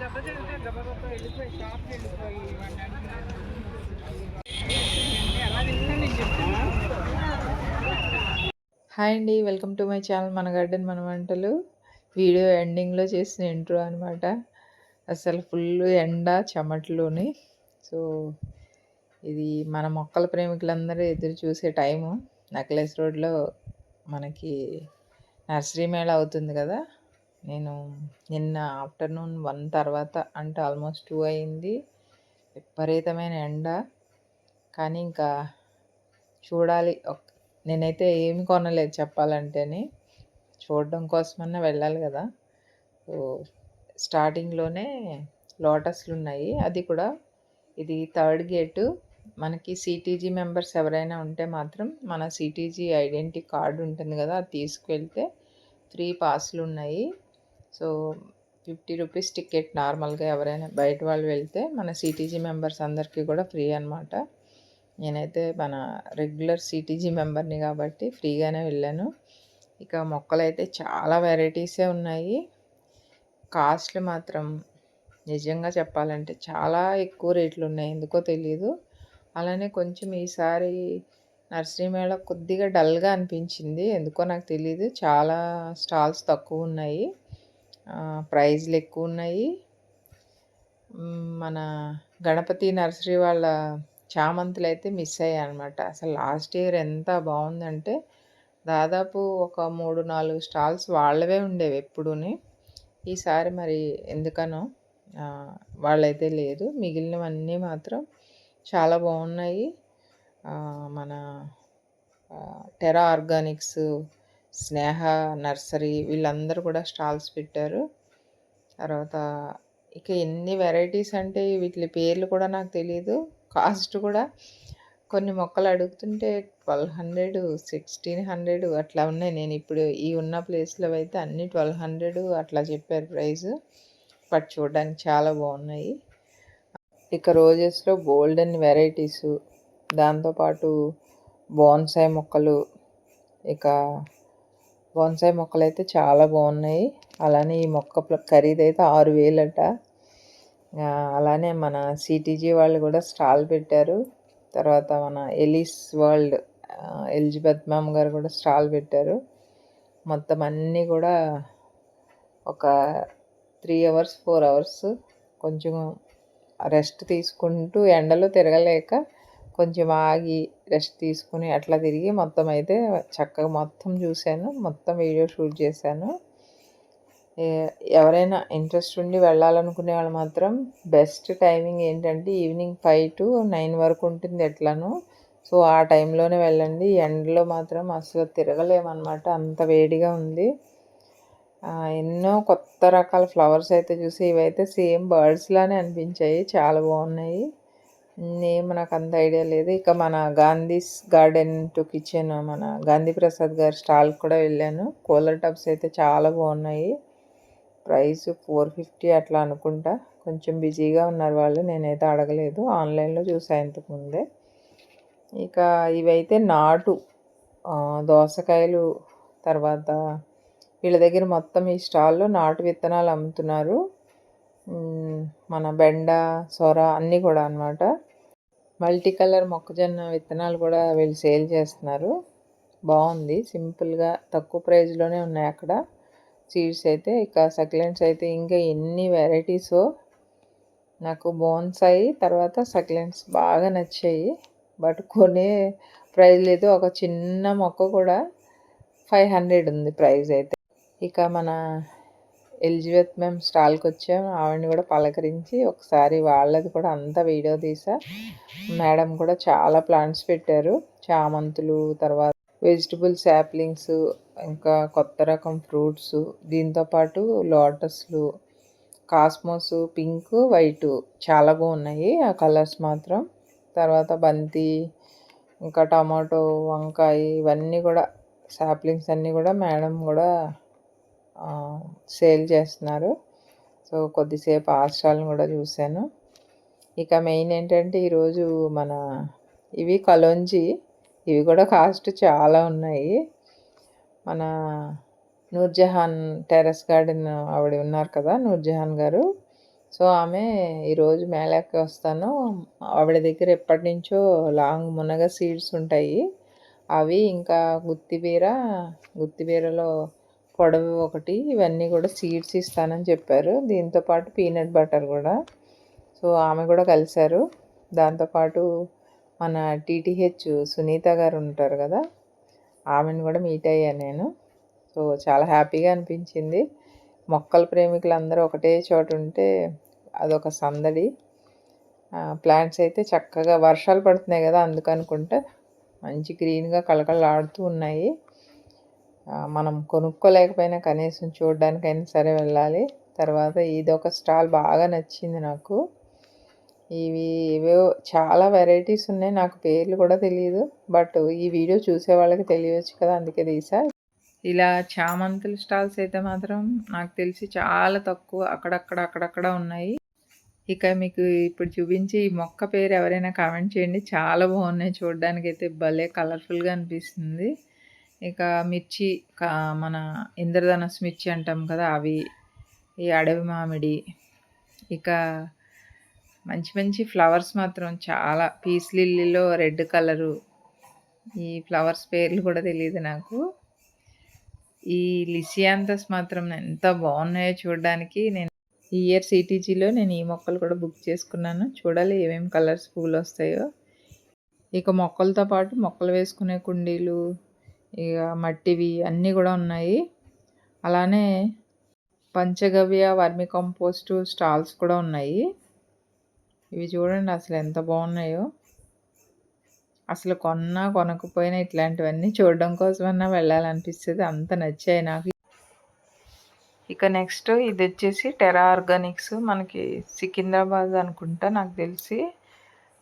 దెబ్బ వెళ్ళిపోయి వెళ్ళిపోయి ఎలా నేను హాయ్ అండి వెల్కమ్ టు మై ఛానల్ మన గార్డెన్ మన వంటలు వీడియో ఎండింగ్లో చేసిన ఇంట్రో అనమాట అసలు ఫుల్ ఎండ చెమటలోని. సో ఇది మన మొక్కల ప్రేమికులందరూ ఎదురు చూసే టైము. నెక్లెస్ రోడ్లో మనకి నర్సరీ మేళ అవుతుంది కదా. నేను నిన్న ఆఫ్టర్నూన్ వన్ తర్వాత అంటే ఆల్మోస్ట్ టూ అయింది. విపరీతమైన ఎండ. కానీ ఇంకా చూడాలి. నేనైతే ఏమి కొనలేదు చెప్పాలంటేనే. చూడడం కోసమన్నా వెళ్ళాలి కదా. సో స్టార్టింగ్లోనే లోటస్లు ఉన్నాయి అది కూడా ఇది థర్డ్ గేటు. మనకి సిటీజీ మెంబర్స్ ఎవరైనా ఉంటే మాత్రం మన సిటీజీ ఐడెంటిటీ కార్డు ఉంటుంది కదా అది తీసుకువెళ్తే ఫ్రీ పాస్లు ఉన్నాయి సో ఫిఫ్టీ రూపీస్ టికెట్ నార్మల్గా ఎవరైనా బయట వాళ్ళు వెళ్తే మన సిటీజీ మెంబర్స్ అందరికీ కూడా ఫ్రీ అనమాట నేనైతే మన రెగ్యులర్ సిటీజీ మెంబర్ని కాబట్టి ఫ్రీగానే వెళ్ళాను. ఇక మొక్కలు అయితే చాలా వెరైటీసే ఉన్నాయి. కాస్ట్లు మాత్రం నిజంగా చెప్పాలంటే చాలా ఎక్కువ రేట్లు ఉన్నాయి. ఎందుకో తెలియదు అలానే కొంచెం ఈసారి నర్సరీ మేళ కొద్దిగా డల్గా అనిపించింది. ఎందుకో నాకు తెలియదు చాలా స్టాల్స్ తక్కువ ఉన్నాయి. ప్రైజ్లు ఎక్కువ ఉన్నాయి. మన గణపతి నర్సరీ వాళ్ళ చామంతులు అయితే మిస్ అయ్యాయి అనమాట అసలు లాస్ట్ ఇయర్ ఎంత బాగుందంటే దాదాపు ఒక మూడు నాలుగు స్టాల్స్ వాళ్ళవే ఉండేవి ఎప్పుడూని. ఈసారి మరి ఎందుకనో వాళ్ళైతే లేదు. మిగిలినవన్నీ మాత్రం చాలా బాగున్నాయి. మన టెరా ఆర్గానిక్స్ స్నేహ నర్సరీ వీళ్ళందరూ కూడా స్టాల్స్ పెట్టారు. తర్వాత ఇక ఎన్ని వెరైటీస్ అంటే వీటి పేర్లు కూడా నాకు తెలియదు కాస్ట్ కూడా కొన్ని మొక్కలు అడుగుతుంటే ట్వెల్వ్ హండ్రెడ్ సిక్స్టీన్ హండ్రెడ్ అట్లా ఉన్నాయి. నేను ఇప్పుడు ఈ ఉన్న ప్లేస్లో అయితే అన్ని ట్వెల్వ్ హండ్రెడ్ అట్లా చెప్పారు ప్రైస్. బట్ చూడడానికి చాలా బాగున్నాయి. ఇక రోజెస్లో గోల్డెన్ వెరైటీస్ దాంతోపాటు బోన్సాయి మొక్కలు ఇక బోన్సాయి మొక్కలు అయితే చాలా బాగున్నాయి. అలానే ఈ మొక్క ఖరీదు అయితే ఆరు వేలట. అలానే మన సిటీజీ వాళ్ళు కూడా స్టాల్ పెట్టారు. తర్వాత మన ఎలిస్ వరల్డ్ ఎలిజబెత్ మ్యామ్ గారు కూడా స్టాల్ పెట్టారు. మొత్తం అన్నీ కూడా ఒక త్రీ అవర్స్ ఫోర్ అవర్స్ కొంచెం రెస్ట్ తీసుకుంటూ ఎండలో తిరగలేక కొంచెం ఆగి రెస్ట్ తీసుకుని అట్లా తిరిగి మొత్తం అయితే చక్కగా మొత్తం చూశాను. మొత్తం వీడియో షూట్ చేశాను. ఎవరైనా ఇంట్రెస్ట్ ఉండి వెళ్ళాలనుకునే వాళ్ళు మాత్రం బెస్ట్ టైమింగ్ ఏంటంటే ఈవినింగ్ ఫైవ్ టు నైన్ వరకు ఉంటుంది ఎట్లానో. సో ఆ టైంలోనే వెళ్ళండి. ఎండలో మాత్రం అసలు తిరగలేమన్నమాట. అంత వేడిగా ఉంది. ఎన్నో కొత్త రకాల ఫ్లవర్స్ అయితే చూసి ఇవైతే సేమ్ బర్డ్స్ లానే అనిపించాయి. చాలా బాగున్నాయి. నేమ్ నాకు అంత ఐడియా లేదు. ఇక మన గాంధీస్ గార్డెన్ టు కిచెన్ మన గాంధీ ప్రసాద్ గారి స్టాల్ కూడా వెళ్ళాను. కూలర్ టబ్స్ అయితే చాలా బాగున్నాయి. ప్రైస్ ఫోర్ ఫిఫ్టీ అట్లా అనుకుంటా. కొంచెం బిజీగా ఉన్నారు వాళ్ళు నేనైతే అడగలేదు. ఆన్లైన్లో చూసా ఇంతకుముందే. ఇక ఇవైతే నాటు దోసకాయలు తర్వాత వీళ్ళ దగ్గర మొత్తం ఈ స్టాల్లో నాటు విత్తనాలు అమ్ముతున్నారు. మన బెండ సొర అన్నీ కూడా అన్నమాట. మల్టీ కలర్ మొక్కజొన్న విత్తనాలు కూడా వీళ్ళు సేల్ చేస్తున్నారు. బాగుంది. సింపుల్గా తక్కువ ప్రైస్లోనే ఉన్నాయి అక్కడ. సీడ్స్ అయితే ఇక సక్లెంట్స్ అయితే ఇంకా ఎన్ని వెరైటీసో నాకు బోన్సాయి తర్వాత సక్లెంట్స్ బాగా నచ్చాయి. బట్ కొనే ప్రైజ్ లేదు. ఒక చిన్న మొక్క కూడా ఫైవ్ హండ్రెడ్ ఉంది ప్రైస్ అయితే. ఇక మన ఎలిజబెత్ మేము స్టాల్కి వచ్చాం ఆవిడని కూడా పలకరించి ఒకసారి వాళ్ళది కూడా అంతా వీడియో తీసా. మేడం కూడా చాలా ప్లాంట్స్ పెట్టారు. చామంతులు తర్వాత వెజిటబుల్ శాప్లింగ్స్ ఇంకా కొత్త రకం ఫ్రూట్స్ దీంతోపాటు లోటస్లు కాస్మోస్ పింక్ వైట్ చాలా బాగున్నాయి ఆ కలర్స్ మాత్రం. తర్వాత బంతి ఇంకా టమాటో వంకాయ ఇవన్నీ కూడా శాప్లింగ్స్ అన్నీ కూడా మేడం కూడా సేల్ చేస్తున్నారు. సో కొద్దిసేపు ఆ స్టాల్ని కూడా చూశాను. ఇక మెయిన్ ఏంటంటే ఈరోజు మన ఇవి కలోంజి. ఇవి కూడా కాస్ట్ చాలా ఉన్నాయి. మన నూర్జహాన్ టెర్రస్ గార్డెన్ ఆవిడ ఉన్నారు కదా నూర్జహాన్ గారు. సో ఆమె ఈరోజు మేళాకి వస్తాను. ఆవిడ దగ్గర ఎప్పటి నుంచో లాంగ్ మునగ సీడ్స్ ఉంటాయి. అవి ఇంకా గుత్తిబీర గుత్తిబీరలో పొడవు ఒకటి ఇవన్నీ కూడా సీడ్స్ ఇస్తానని చెప్పారు. దీంతో పాటు పీనట్ బటర్ కూడా. సో ఆమె కూడా కలిశారు. దాంతోపాటు మన టీటీహెచ్ సునీత గారు ఉంటారు కదా ఆమెను కూడా మీట్ అయ్యాను నేను. సో చాలా హ్యాపీగా అనిపించింది. మొక్కల ప్రేమికులు అందరూ ఒకటే చోట ఉంటే అదొక సందడి. ప్లాంట్స్ అయితే చక్కగా వర్షాలు పడుతున్నాయి కదా అందుకనుకుంటే మంచి గ్రీన్గా కళకళలాడుతూ ఉన్నాయి. మనం కొనుక్కోలేకపోయినా కనీసం చూడడానికైనా సరే వెళ్ళాలి. తర్వాత ఇదొక స్టాల్ బాగా నచ్చింది నాకు. ఇవి ఏవో చాలా వెరైటీస్ ఉన్నాయి నాకు పేర్లు కూడా తెలియదు బట్ ఈ వీడియో చూసే వాళ్ళకి తెలియవచ్చు కదా అందుకే తీసా. ఇలా చామంతుల స్టాల్స్ అయితే మాత్రం నాకు తెలిసి చాలా తక్కువ అక్కడక్కడ అక్కడక్కడ ఉన్నాయి. ఇక మీకు ఇప్పుడు చూపించి ఈ మొక్క పేరు ఎవరైనా కామెంట్ చేయండి. చాలా బాగున్నాయి చూడడానికి అయితే భలే కలర్ఫుల్గా అనిపిస్తుంది. ఇక మిర్చి మన ఇంద్రధనస్ మిర్చి అంటాం కదా అవి ఈ అడవి మామిడి. ఇక మంచి మంచి ఫ్లవర్స్ మాత్రం చాలా. పీస్ లిల్లీలో రెడ్ కలరు. ఈ ఫ్లవర్స్ పేర్లు కూడా తెలియదు నాకు. ఈ లిసియాంతస్ మాత్రం ఎంత బాగున్నాయో చూడడానికి నేను ఈ ఇయర్ సిటీజీలో నేను ఈ మొక్కలు కూడా బుక్ చేసుకున్నాను. చూడాలి ఏమేమి కలర్స్ పూలు వస్తాయో. ఇక మొక్కలతో పాటు మొక్కలు వేసుకునే కుండీలు ఇక మట్టివి అన్నీ కూడా ఉన్నాయి. అలానే పంచగవ్య వర్మి కంపోస్టు స్టాల్స్ కూడా ఉన్నాయి. ఇవి చూడండి అసలు ఎంత బాగున్నాయో. అసలు కొన్నా కొనకపోయినా ఇట్లాంటివన్నీ చూడడం కోసమన్నా వెళ్ళాలనిపిస్తుంది. అంత నచ్చాయి నాకు. ఇక నెక్స్ట్ ఇది వచ్చేసి టెరా ఆర్గానిక్స్ మనకి సికింద్రాబాద్ అనుకుంటా నాకు తెలిసి.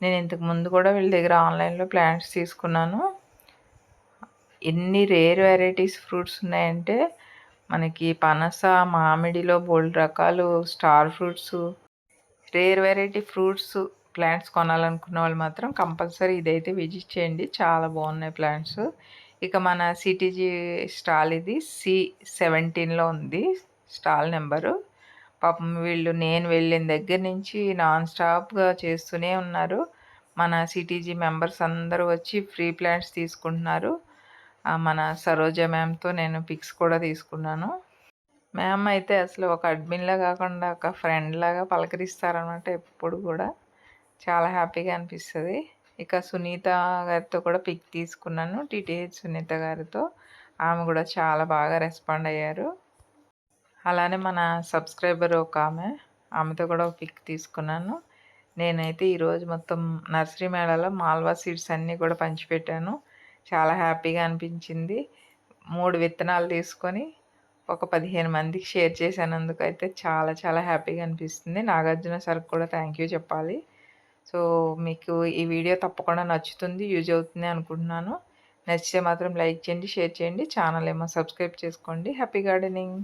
నేను ఇంతకు ముందు కూడా వీళ్ళ దగ్గర ఆన్లైన్లో ప్లాంట్స్ తీసుకున్నాను. ఎన్ని రేర్ వెరైటీస్ ఫ్రూట్స్ ఉన్నాయంటే మనకి పనస మామిడిలో బోల్డ్ రకాలు star fruits. Rare variety fruits plants కొనాలనుకున్న వాళ్ళు మాత్రం కంపల్సరీ ఇదైతే విజిట్ చేయండి. చాలా బాగున్నాయి ప్లాంట్స్. ఇక మన సిటీజీ స్టాల్ ఇది సి సెవెంటీన్లో ఉంది స్టాల్ నెంబరు. పాపం వీళ్ళు నేను వెళ్ళిన దగ్గర నుంచి నాన్ స్టాప్గా చేస్తూనే ఉన్నారు. మన సిటీజీ మెంబర్స్ అందరూ వచ్చి ఫ్రీ ప్లాంట్స్ తీసుకుంటున్నారు. మన సరోజ మ్యామ్తో నేను పిక్స్ కూడా తీసుకున్నాను. మ్యామ్ అయితే అసలు ఒక అడ్మిన్లా కాకుండా ఒక ఫ్రెండ్ లాగా పలకరిస్తారనమాట ఎప్పుడు కూడా. చాలా హ్యాపీగా అనిపిస్తుంది. ఇక సునీత గారితో కూడా పిక్ తీసుకున్నాను టీటీహెచ్ సునీత గారితో. ఆమె కూడా చాలా బాగా రెస్పాండ్ అయ్యారు. అలానే మన సబ్స్క్రైబర్ ఒక ఆమె ఆమెతో కూడా పిక్ తీసుకున్నాను. నేనైతే ఈరోజు మొత్తం నర్సరీ మేళాలో మాల్వా సీడ్స్ అన్నీ కూడా పంచిపెట్టాను. చాలా హ్యాపీగా అనిపించింది. మూడు విత్తనాలు తీసుకొని ఒక పదిహేను మందికి షేర్ చేసినందుకు అయితే చాలా చాలా హ్యాపీగా అనిపిస్తుంది. నాగార్జున సార్కి కూడా థ్యాంక్ యూ చెప్పాలి. సో మీకు ఈ వీడియో తప్పకుండా నచ్చుతుంది యూజ్ అవుతుంది అనుకుంటున్నాను. నచ్చితే మాత్రం లైక్ చేయండి షేర్ చేయండి. ఛానల్ ఏమో సబ్స్క్రైబ్ చేసుకోండి. Happy gardening